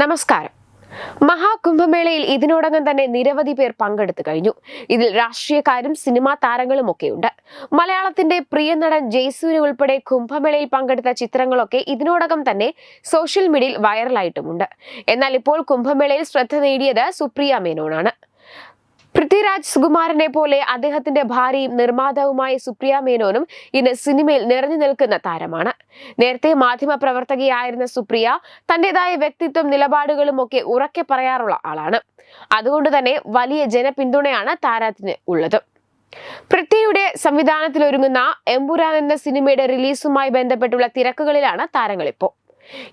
നമസ്കാരം. മഹാകുംഭമേളയിൽ ഇതിനോടകം തന്നെ നിരവധി പേർ പങ്കെടുത്തു കഴിഞ്ഞു. ഇതിൽ രാഷ്ട്രീയക്കാരും സിനിമാ താരങ്ങളും ഒക്കെയുണ്ട്. മലയാളത്തിന്റെ പ്രിയ നടൻ ജയ്സൂര് ഉൾപ്പെടെ കുംഭമേളയിൽ പങ്കെടുത്ത ചിത്രങ്ങളൊക്കെ ഇതിനോടകം തന്നെ സോഷ്യൽ മീഡിയയിൽ വൈറലായിട്ടുമുണ്ട്. എന്നാൽ ഇപ്പോൾ കുംഭമേളയിൽ ശ്രദ്ധ നേടിയത് സുപ്രിയ മേനോനാണ് പൃഥ്വിരാജ് സുകുമാരനെ പോലെ അദ്ദേഹത്തിന്റെ ഭാര്യയും നിർമ്മാതാവുമായ സുപ്രിയ മേനോനും ഇന്ന് സിനിമയിൽ നിറഞ്ഞു നിൽക്കുന്ന താരമാണ്. നേരത്തെ മാധ്യമ പ്രവർത്തകയായിരുന്ന സുപ്രിയ തന്റേതായ വ്യക്തിത്വം നിലപാടുകളും ഒക്കെ ഉറക്കെ പറയാറുള്ള ആളാണ്. അതുകൊണ്ട് തന്നെ വലിയ ജനപിന്തുണയാണ് താരത്തിന് ഉള്ളത്. പൃഥ്വിയുടെ സംവിധാനത്തിൽ ഒരുങ്ങുന്ന എംപുരാൻ എന്ന സിനിമയുടെ റിലീസുമായി ബന്ധപ്പെട്ടുള്ള തിരക്കുകളിലാണ് താരങ്ങൾ ഇപ്പോൾ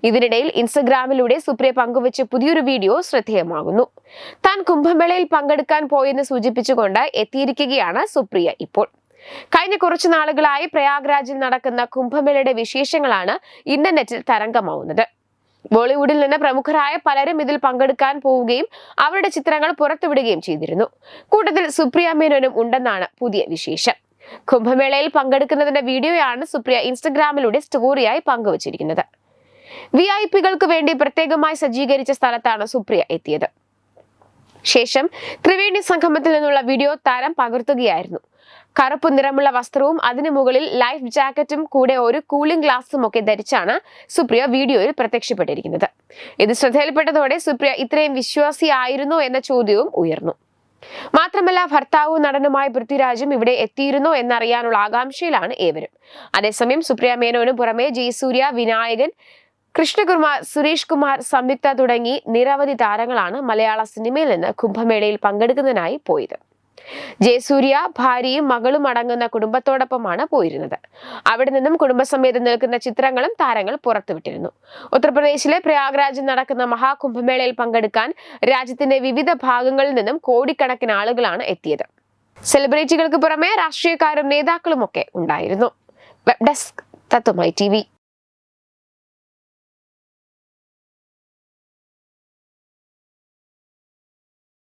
ഇതിനിടയിൽ ഇൻസ്റ്റഗ്രാമിലൂടെ സുപ്രിയ പങ്കുവച്ച പുതിയൊരു വീഡിയോ ശ്രദ്ധേയമാകുന്നു. താൻ കുംഭമേളയിൽ പങ്കെടുക്കാൻ പോയെന്ന് സൂചിപ്പിച്ചുകൊണ്ട് എത്തിയിരിക്കുകയാണ് സുപ്രിയ ഇപ്പോൾ. കഴിഞ്ഞ കുറച്ചു നാളുകളായി പ്രയാഗ്രാജിൽ നടക്കുന്ന കുംഭമേളയുടെ വിശേഷങ്ങളാണ് ഇന്റർനെറ്റിൽ തരംഗമാവുന്നത്. ബോളിവുഡിൽ നിന്ന് പ്രമുഖരായ പലരും ഇതിൽ പങ്കെടുക്കാൻ പോവുകയും അവരുടെ ചിത്രങ്ങൾ പുറത്തുവിടുകയും ചെയ്തിരുന്നു. കൂട്ടത്തിൽ സുപ്രിയ മേനോനും ഉണ്ടെന്നാണ് പുതിയ വിശേഷം. കുംഭമേളയിൽ പങ്കെടുക്കുന്നതിന്റെ വീഡിയോയാണ് സുപ്രിയ ഇൻസ്റ്റഗ്രാമിലൂടെ സ്റ്റോറിയായി പങ്കുവച്ചിരിക്കുന്നത്. വി ഐ പികൾക്ക് വേണ്ടി പ്രത്യേകമായി സജ്ജീകരിച്ച സ്ഥലത്താണ് സുപ്രിയ എത്തിയത്. ശേഷം ത്രിവേണി സംഗമത്തിൽ നിന്നുള്ള വീഡിയോ താരം പകർത്തുകയായിരുന്നു. കറുപ്പ് നിറമുള്ള വസ്ത്രവും അതിനു മുകളിൽ ലൈഫ് ജാക്കറ്റും കൂടെ ഒരു കൂളിംഗ് ഗ്ലാസും ഒക്കെ ധരിച്ചാണ് സുപ്രിയ വീഡിയോയിൽ പ്രത്യക്ഷപ്പെട്ടിരിക്കുന്നത്. ഇത് ശ്രദ്ധയിൽപ്പെട്ടതോടെ സുപ്രിയ ഇത്രയും വിശ്വാസിയായിരുന്നോ എന്ന ചോദ്യവും ഉയർന്നു. മാത്രമല്ല ഭർത്താവും നടനുമായ പൃഥ്വിരാജും ഇവിടെ എത്തിയിരുന്നോ എന്നറിയാനുള്ള ആകാംക്ഷയിലാണ് ഏവരും. അതേസമയം സുപ്രിയ മേനോന് പുറമെ ജയസൂര്യ വിനായകൻ കൃഷ്ണകുമാർ സുരേഷ് കുമാർ സംയുക്ത തുടങ്ങി നിരവധി താരങ്ങളാണ് മലയാള സിനിമയിൽ നിന്ന് കുംഭമേളയിൽ പങ്കെടുക്കുന്നതിനായി പോയത്. ജയസൂര്യ ഭാര്യയും മകളും അടങ്ങുന്ന കുടുംബത്തോടൊപ്പമാണ് പോയിരുന്നത്. അവിടെ നിന്നും കുടുംബസമേതം നിൽക്കുന്ന ചിത്രങ്ങളും താരങ്ങൾ പുറത്തുവിട്ടിരുന്നു. ഉത്തർപ്രദേശിലെ പ്രയാഗ്രാജിൽ നടക്കുന്ന മഹാകുംഭമേളയിൽ പങ്കെടുക്കാൻ രാജ്യത്തിന്റെ വിവിധ ഭാഗങ്ങളിൽ നിന്നും കോടിക്കണക്കിന് ആളുകളാണ് എത്തിയത്. സെലിബ്രിറ്റികൾക്ക് പുറമെ രാഷ്ട്രീയക്കാരും നേതാക്കളുമൊക്കെ ഉണ്ടായിരുന്നു. Web desk തത്വമായി T